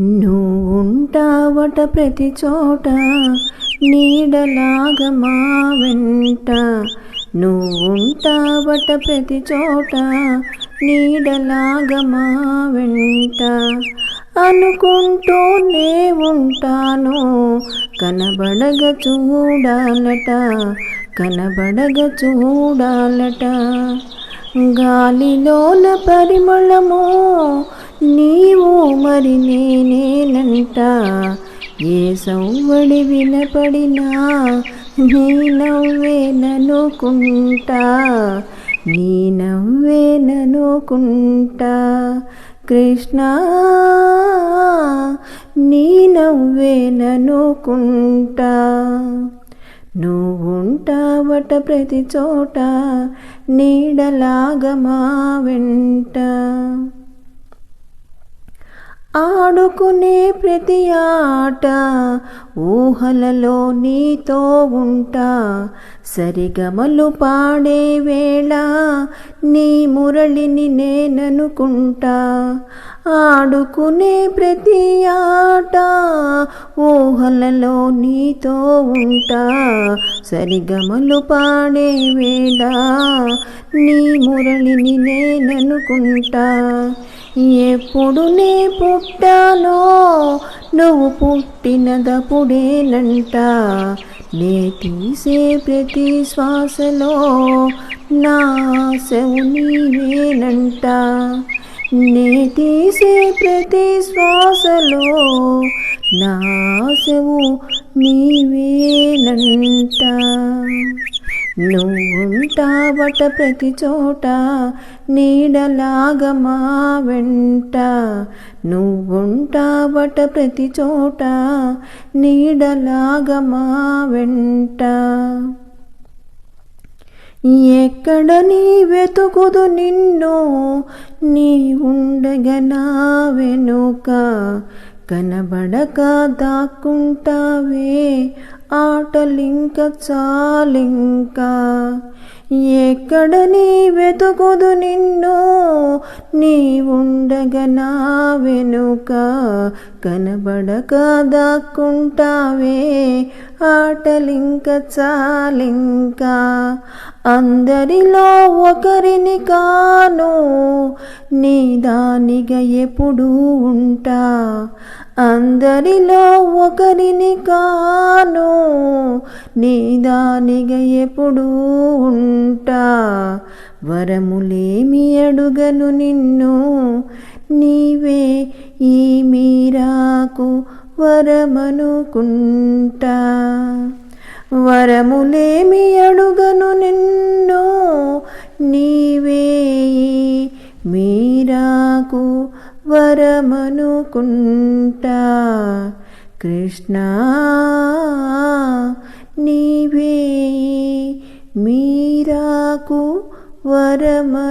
నువ్వు ఉంటావట ప్రతి చోట నీడలాగా మా వెంట? నువ్వు ఉంటావట ప్రతి చోట నీడలాగా మా వెంట? అనుకుంటూనే ఉంటాను కనబడగ చూడాలట కనబడగ చూడాలట. గాలిలోన పరిమళము నీవు మరి నేనేనంట? ఏ సౌవడి వినపడినా నీ నవ్వేననుకుంటా నీ నవ్వేననుకుంటా కృష్ణ నీ నవ్వేననుకుంటా నువ్వుంటావట ప్రతి చోట నీడలాగమా మా వెంట. ఆడుకునే ప్రతి ఆట ఊహలలో నీతో ఉంటా. సరిగమలు పాడే వేళ నీ మురళిని నేననుకుంటా. ఆడుకునే ప్రతి ఆట ఊహలలో నీతో ఉంటా. సరిగమలు పాడే వేళ నీ మురళిని నేననుకుంటా. ఎప్పుడు నే పుట్టానో నువ్వు పుట్టినదప్పుడేనంట నే తీసే ప్రతి శ్వాసలో నా ఆశవు నీవేనంట నే తీసే ప్రతి శ్వాసలో నా ఆశవు నీవేనంట నువ్వుంటావట ప్రతి చోట నీడలాగా మా వెంట? నువ్వుంటావట ప్రతి చోట నీడలాగా మా వెంట? ఎక్కడ నీ వెతుకుదు నిన్ను నీ ఉండగనా వెనుక? కనబడక దాక్కుంటావే ఆటలింక చాలింకా ఎక్కడ నీ వెతుకుదు నిన్ను నీ ఉండగ నా వెనుక కనబడక దాక్కుంటావే. ఆటలింక చాలింకా అందరిలో ఒకరిని కాను నీ దానిగా ఎప్పుడూ ఉంటా. అందరిలో ఒకరిని కాను నీదానిగా ఎప్పుడూ ఉంటా. వరములేమి అడుగను నిన్ను నీవే ఈ మీరాకు వరమనుకుంటా. వరములేమి అడుగను నిన్ను నీ వరమనుకుంటా. కృష్ణ నీవే మీరాకు వరమనుకుంటా.